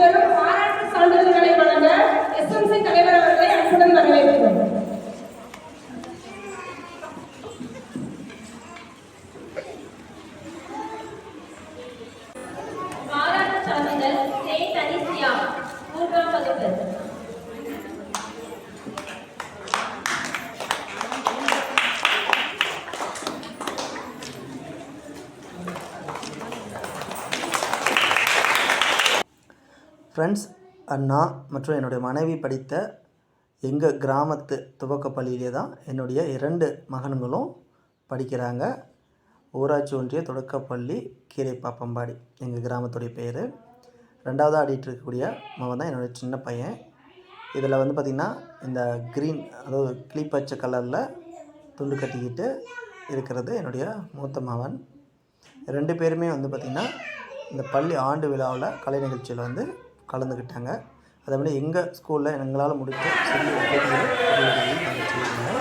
நீங்களும் பாராட்டு சான்றிதழ்களை வழங்க எஸ்எம்சி தலைவர் அவர்களை அன்புடன் வரவேற்கிறோம். ஃப்ரெண்ட்ஸ் அண்ணா மற்றும் என்னுடைய மனைவி படித்த எங்கள் கிராமத்து துவக்க பள்ளியிலே தான் என்னுடைய இரண்டு மகன்களும் படிக்கிறாங்க. ஊராட்சி ஒன்றிய தொடக்கப்பள்ளி கீரை பாப்பம்பாடி எங்கள் கிராமத்துடைய பேர். ரெண்டாவதாக ஆடிட்டு இருக்கக்கூடிய மகன் தான் என்னுடைய சின்ன பையன். இதில் வந்து பார்த்திங்கன்னா இந்த க்ரீன் அதாவது கிளிப்பச்சை கலரில் துண்டு கட்டிக்கிட்டு இருக்கிறது என்னுடைய மூத்த மகன். ரெண்டு பேருமே வந்து பார்த்திங்கன்னா இந்த பள்ளி ஆண்டு விழாவில் கலை நிகழ்ச்சியில் வந்து கலந்துக்கிட்டாங்க. அதே மாதிரி எங்கள் ஸ்கூலில் எங்களால் முடிஞ்ச சிறிய உதவிகளை